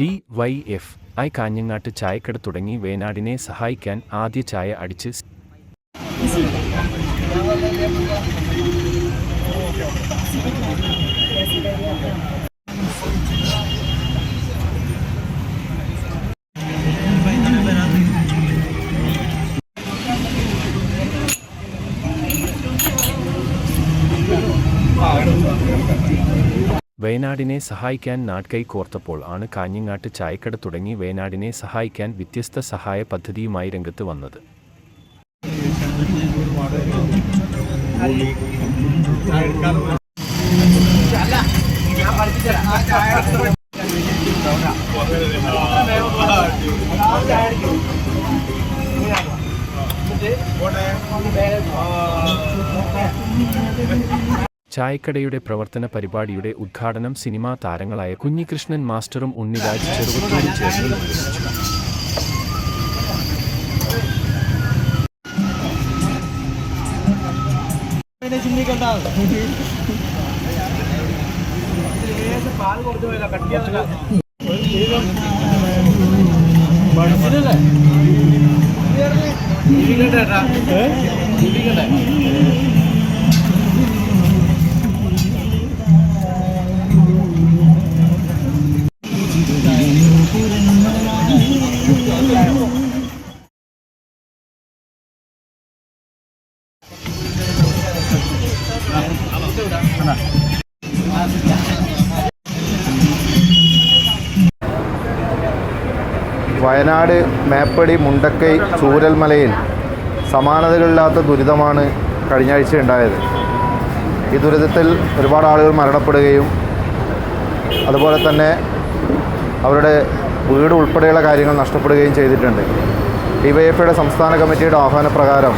D Y F I കാഞ്ഞങ്ങാട്ട് ചായക്കട തുടങ്ങി വേനാടിനെ സഹായിക്കാൻ ആദ്യ ചായ അടിച്ച് വയനാടിനെ സഹായിക്കാൻ നാട്കൈ കോർത്തപ്പോൾ ആണ് കാഞ്ഞങ്ങാട്ട് ചായക്കട തുടങ്ങി വയനാടിനെ സഹായിക്കാൻ വ്യത്യസ്ത സഹായ പദ്ധതിയുമായി രംഗത്ത് വന്നത്. ചായക്കടയുടെ പ്രവർത്തന പരിപാടിയുടെ ഉദ്ഘാടനം സിനിമാ താരങ്ങളായ കുഞ്ഞികൃഷ്ണൻ മാസ്റ്ററും ഉണ്ണിരാജ് ചെറുവത്തൂരും ചേർന്ന് നിർവഹിച്ചു. വയനാട് മേപ്പടി മുണ്ടക്കൈ ചൂരൽമലയിൽ സമാനതകളില്ലാത്ത ദുരിതമാണ് കഴിഞ്ഞ ആഴ്ച ഉണ്ടായത്. ഈ ദുരിതത്തിൽ ഒരുപാട് ആളുകൾ മരണപ്പെടുകയും അതുപോലെ തന്നെ അവരുടെ വീട് ഉൾപ്പെടെയുള്ള കാര്യങ്ങൾ നഷ്ടപ്പെടുകയും ചെയ്തിട്ടുണ്ട്. ഡിവൈഎഫ്ഐയുടെ സംസ്ഥാന കമ്മിറ്റിയുടെ ആഹ്വാനപ്രകാരം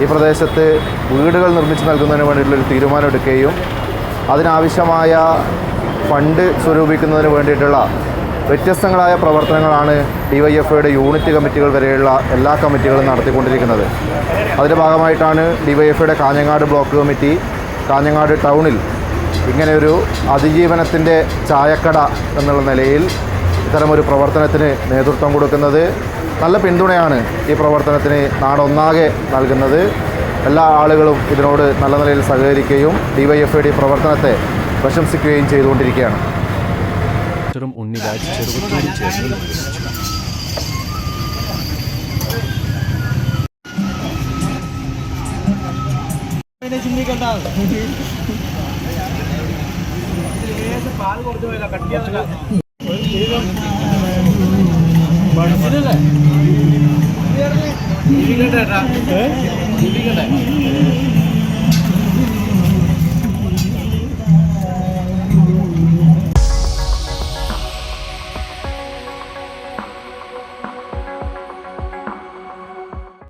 ഈ പ്രദേശത്ത് വീടുകൾ നിർമ്മിച്ച് നൽകുന്നതിന് വേണ്ടിയിട്ടുള്ളൊരു തീരുമാനം എടുക്കുകയും അതിനാവശ്യമായ ഫണ്ട് സ്വരൂപിക്കുന്നതിന് വേണ്ടിയിട്ടുള്ള വ്യത്യസ്തങ്ങളായ പ്രവർത്തനങ്ങളാണ് ഡി വൈ എഫ് ഐയുടെ യൂണിറ്റ് കമ്മിറ്റികൾ വരെയുള്ള എല്ലാ കമ്മിറ്റികളും നടത്തിക്കൊണ്ടിരിക്കുന്നത്. അതിന്റെ ഭാഗമായിട്ടാണ് ഡി വൈ എഫ് ഐയുടെ കാഞ്ഞങ്ങാട് ബ്ലോക്ക് കമ്മിറ്റി കാഞ്ഞങ്ങാട് ടൗണിൽ ഇങ്ങനെയൊരു അതിജീവനത്തിന്റെ ചായക്കട എന്നുള്ള നിലയിൽ ഇത്തരമൊരു പ്രവർത്തനത്തിന് നേതൃത്വം കൊടുക്കുന്നത്. നല്ല പിന്തുണയാണ് ഈ പ്രവർത്തനത്തിന് നാടൊന്നാകെ നൽകുന്നത്. എല്ലാ ആളുകളും ഇതിനോട് നല്ല നിലയിൽ സഹകരിക്കുകയും ഡിവൈഎഫ്ഐയുടെ പ്രവർത്തനത്തെ പ്രശംസിക്കുകയും ചെയ്തുകൊണ്ടിരിക്കുകയാണ്. ഉണ്ണിരാജ് ചെറുവത്തൂരും ചേർന്ന് നിർവഹിച്ചു ഏ